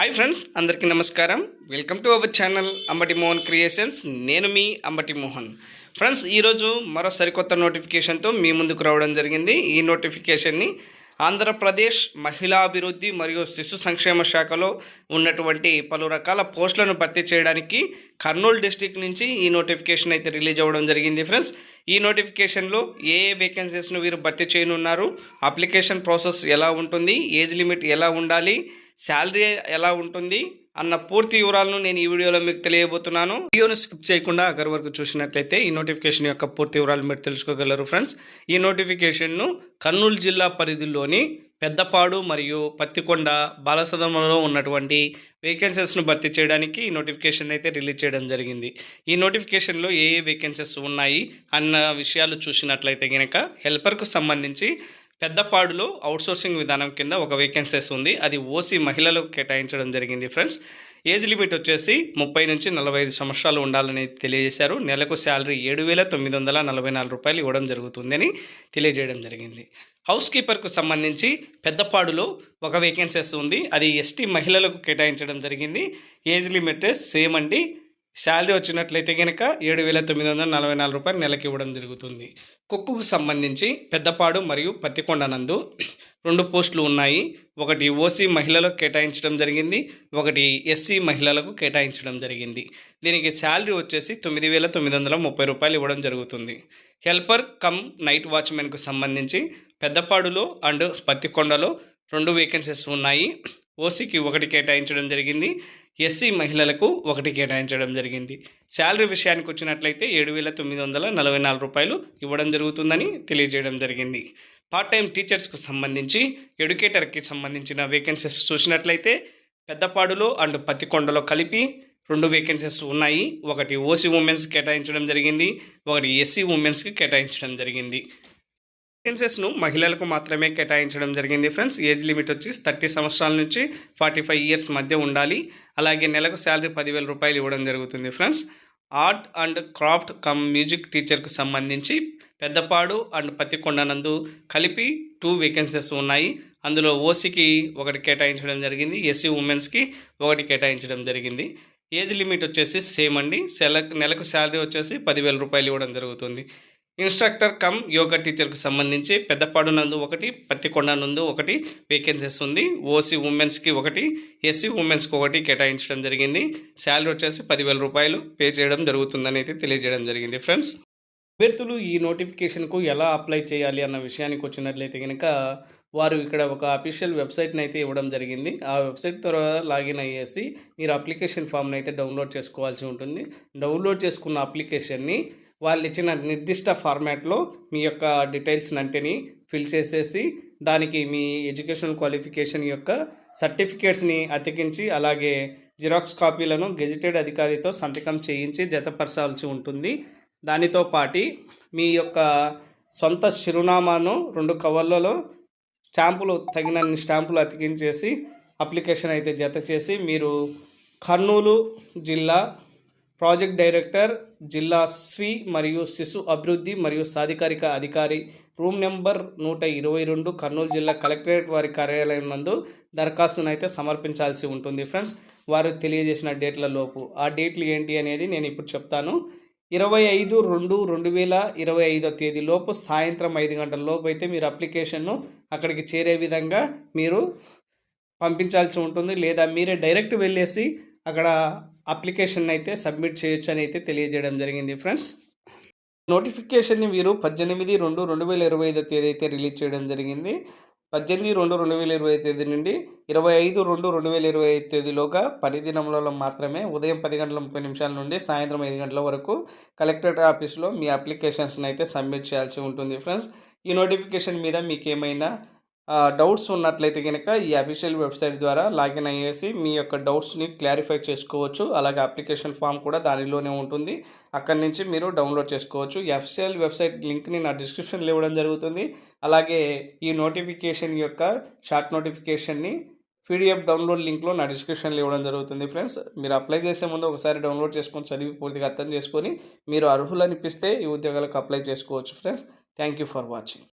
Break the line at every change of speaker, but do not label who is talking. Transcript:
Hi friends అందరికీ నమస్కారం. Welcome to our channel Ambati Mohan creations. నేను మీ అంబటి మోహన్. ఫ్రెండ్స్ ఈరోజు మరో సరికొత్త నోటిఫికేషన్తో మీ ముందుకు రావడం జరిగింది. ఈ నోటిఫికేషన్ని ఆంధ్రప్రదేశ్ మహిళాభివృద్ధి మరియు శిశు సంక్షేమ శాఖలో ఉన్నటువంటి పలు రకాల పోస్టులను భర్తీ చేయడానికి కర్నూలు డిస్టిక్ నుంచి ఈ నోటిఫికేషన్ అయితే రిలీజ్ అవ్వడం జరిగింది ఫ్రెండ్స్. ఈ నోటిఫికేషన్లో ఏ ఏ వేకెన్సీస్ను వీరు భర్తీ చేయనున్నారు అప్లికేషన్ ప్రాసెస్ ఎలా ఉంటుంది ఏజ్ లిమిట్ ఎలా ఉండాలి శాలరీ ఎలా ఉంటుంది అన్న పూర్తి వివరాలను నేను ఈ వీడియోలో మీకు తెలియబోతున్నాను. వీడియోను స్కిప్ చేయకుండా అక్కడి వరకు చూసినట్లయితే ఈ నోటిఫికేషన్ యొక్క పూర్తి వివరాలు మీరు తెలుసుకోగలరు ఫ్రెండ్స్ ఈ నోటిఫికేషన్ను కర్నూలు జిల్లా పరిధిలోని పెద్దపాడు మరియు పత్తికొండ బాలసదనంలో ఉన్నటువంటి వేకెన్సీస్ను భర్తీ చేయడానికి ఈ నోటిఫికేషన్ అయితే రిలీజ్ చేయడం జరిగింది. ఈ నోటిఫికేషన్లో ఏ ఏ వేకెన్సీస్ ఉన్నాయి అన్న విషయాలు చూసినట్లయితే కనుక హెల్పర్కు సంబంధించి పెద్దపాడులో అవుట్సోర్సింగ్ విధానం కింద ఒక వేకెన్సీస్ ఉంది. అది ఓసీ మహిళలకు కేటాయించడం జరిగింది ఫ్రెండ్స్ ఏజ్ లిమిట్ వచ్చేసి ముప్పై నుంచి నలభై ఐదు సంవత్సరాలు ఉండాలని తెలియజేశారు. నెలకు శాలరీ ఏడు వేల తొమ్మిది వందల నలభై నాలుగు రూపాయలు ఇవ్వడం జరుగుతుందని తెలియజేయడం జరిగింది. హౌస్ కీపర్కు సంబంధించి పెద్దపాడులో ఒక వేకెన్సీస్ ఉంది. అది ఎస్టీ మహిళలకు కేటాయించడం జరిగింది. ఏజ్ లిమిట్ సేమ్ అండి. శాలరీ వచ్చినట్లయితే కనుక ఏడు వేల తొమ్మిది వందల నలభై నాలుగు రూపాయలు నెలకి ఇవ్వడం జరుగుతుంది. కుక్కుకు సంబంధించి పెద్దపాడు మరియు పత్తికొండనందు రెండు పోస్టులు ఉన్నాయి. ఒకటి ఓసీ మహిళలకు కేటాయించడం జరిగింది. ఒకటి ఎస్సీ మహిళలకు కేటాయించడం జరిగింది. దీనికి శాలరీ వచ్చేసి తొమ్మిది వేల తొమ్మిది వందల ముప్పై రూపాయలు ఇవ్వడం జరుగుతుంది. హెల్పర్ కమ్ నైట్ వాచ్మెన్కు సంబంధించి పెద్దపాడులో అండ్ పత్తికొండలో రెండు వేకెన్సీస్ ఉన్నాయి. ఓసీకి ఒకటి కేటాయించడం జరిగింది. ఎస్సీ మహిళలకు ఒకటి కేటాయించడం జరిగింది. శాలరీ విషయానికి వచ్చినట్లయితే ఏడు వేల తొమ్మిది వందల నలభై నాలుగు రూపాయలు ఇవ్వడం జరుగుతుందని తెలియజేయడం జరిగింది. పార్ట్ టైం టీచర్స్కు సంబంధించి ఎడ్యుకేటర్కి సంబంధించిన వేకెన్సీస్ చూసినట్లయితే పెద్దపాడులో అండ్ పత్తికొండలో కలిపి రెండు వేకెన్సీస్ ఉన్నాయి. ఒకటి ఓసీ ఉమెన్స్ కేటాయించడం జరిగింది. ఒకటి ఎస్సీ ఉమెన్స్కి కేటాయించడం జరిగింది. వేకెన్సీస్ను మహిళలకు మాత్రమే కేటాయించడం జరిగింది ఫ్రెండ్స్. ఏజ్ లిమిట్ వచ్చి థర్టీ సంవత్సరాల నుంచి ఫార్టీ ఫైవ్ ఇయర్స్ మధ్య ఉండాలి. అలాగే నెలకు శాలరీ పదివేల రూపాయలు ఇవ్వడం జరుగుతుంది friends. Art and craft cum music టీచర్కు సంబంధించి పెద్దపాడు అండ్ పత్తికొండ నందు కలిపి టూ వేకెన్సీస్ ఉన్నాయి. అందులో ఓసీకి ఒకటి కేటాయించడం జరిగింది. ఎస్సీ ఉమెన్స్కి ఒకటి కేటాయించడం జరిగింది. ఏజ్ లిమిట్ వచ్చేసి సేమ్ అండి. సెల నెలకు శాలరీ వచ్చేసి పదివేల రూపాయలు ఇవ్వడం జరుగుతుంది. ఇన్స్ట్రక్టర్ కమ్ యోగా టీచర్కి సంబంధించి పెద్దపాడు నందు ఒకటి పత్తికొండ నందు ఒకటి వేకెన్సీస్ ఉంది. ఓసీ ఉమెన్స్కి ఒకటి ఎస్సీ ఉమెన్స్కి ఒకటి కేటాయించడం జరిగింది. శాలరీ వచ్చేసి పదివేల రూపాయలు పే చేయడం జరుగుతుందని అయితే తెలియజేయడం జరిగింది ఫ్రెండ్స్ అభ్యర్థులు ఈ నోటిఫికేషన్కు ఎలా అప్లై చేయాలి అన్న విషయానికి వచ్చినట్లయితే కనుక వారు ఇక్కడ ఒక అఫీషియల్ వెబ్సైట్ని అయితే ఇవ్వడం జరిగింది. ఆ వెబ్సైట్ ద్వారా లాగిన్ అయ్యేసి మీరు అప్లికేషన్ ఫామ్ని అయితే డౌన్లోడ్ చేసుకోవాల్సి ఉంటుంది. డౌన్లోడ్ చేసుకున్న అప్లికేషన్ని వాళ్ళు ఇచ్చిన నిర్దిష్ట ఫార్మాట్లో మీ యొక్క డీటెయిల్స్ అంటేని ఫిల్ చేసేసి దానికి మీ ఎడ్యుకేషన్ క్వాలిఫికేషన్ యొక్క సర్టిఫికేట్స్ని అతికించి అలాగే జిరాక్స్ కాపీలను గెజిటెడ్ అధికారితో సంతకం చేయించి జతపరచాల్సి ఉంటుంది. దానితో పాటి మీ యొక్క సొంత చిరునామాను రెండు కవర్లలో స్టాంపులు తగినన్ని స్టాంపులు అతికించేసి అప్లికేషన్ అయితే జత చేసి మీరు కర్నూలు జిల్లా ప్రాజెక్ట్ డైరెక్టర్ జిల్లా శ్రీ మరియు శిశు అభివృద్ధి మరియు సాధికారిక అధికారి రూమ్ నెంబర్ నూట ఇరవై రెండు కర్నూలు జిల్లా కలెక్టరేట్ వారి కార్యాలయం నందు దరఖాస్తును అయితే సమర్పించాల్సి ఉంటుంది. ఫ్రెండ్స్ వారు తెలియజేసిన డేట్ల లోపు. ఆ డేట్లు ఏంటి అనేది నేను ఇప్పుడు చెప్తాను. ఇరవై ఐదు రెండు రెండు వేల ఇరవై ఐదో తేదీ లోపు సాయంత్రం ఐదు గంటల లోపు అయితే మీరు అప్లికేషన్ను అక్కడికి చేరే విధంగా మీరు పంపించాల్సి ఉంటుంది. లేదా మీరే డైరెక్ట్ వెళ్ళేసి అక్కడ అప్లికేషన్ అయితే సబ్మిట్ చేయొచ్చు అని అయితే తెలియజేయడం జరిగింది ఫ్రెండ్స్. నోటిఫికేషన్ని వీరు పద్దెనిమిది రెండు రెండు వేల ఇరవై ఐదో తేదీ అయితే రిలీజ్ చేయడం జరిగింది. పద్దెనిమిది రెండు రెండు వేల ఇరవై తేదీ నుండి ఇరవై ఐదు రెండు రెండు వేల ఇరవై ఐదు తేదీలోగా పని దినములలో మాత్రమే ఉదయం పది గంటల ముప్పై నిమిషాల నుండి సాయంత్రం ఐదు గంటల వరకు కలెక్టరేట్ ఆఫీస్లో మీ అప్లికేషన్స్ని అయితే సబ్మిట్ చేయాల్సి ఉంటుంది ఫ్రెండ్స్. ఈ నోటిఫికేషన్ మీద మీకు ఏమైనా డౌట్స్ ఉన్నట్లయితే కనుక ఈ అఫీషియల్ వెబ్సైట్ ద్వారా లాగిన్ అయ్యేసి మీ యొక్క డౌట్స్ని క్లారిఫై చేసుకోవచ్చు. అలాగే అప్లికేషన్ ఫామ్ కూడా దానిలోనే ఉంటుంది. అక్కడి నుంచి మీరు డౌన్లోడ్ చేసుకోవచ్చు. అఫీషియల్ వెబ్సైట్ లింక్ని నా డిస్క్రిప్షన్లో ఇవ్వడం జరుగుతుంది. అలాగే ఈ నోటిఫికేషన్ యొక్క షార్ట్ నోటిఫికేషన్ని పీడిఎఫ్ డౌన్లోడ్ లింక్లో నా డిస్క్రిప్షన్లో ఇవ్వడం జరుగుతుంది ఫ్రెండ్స్ మీరు అప్లై చేసే ముందు ఒకసారి డౌన్లోడ్ చేసుకొని చదివి పూర్తిగా అర్థం చేసుకొని మీరు అర్హులు అనిపిస్తే ఈ ఉద్యోగాలకు అప్లై చేసుకోవచ్చు friends thank you for watching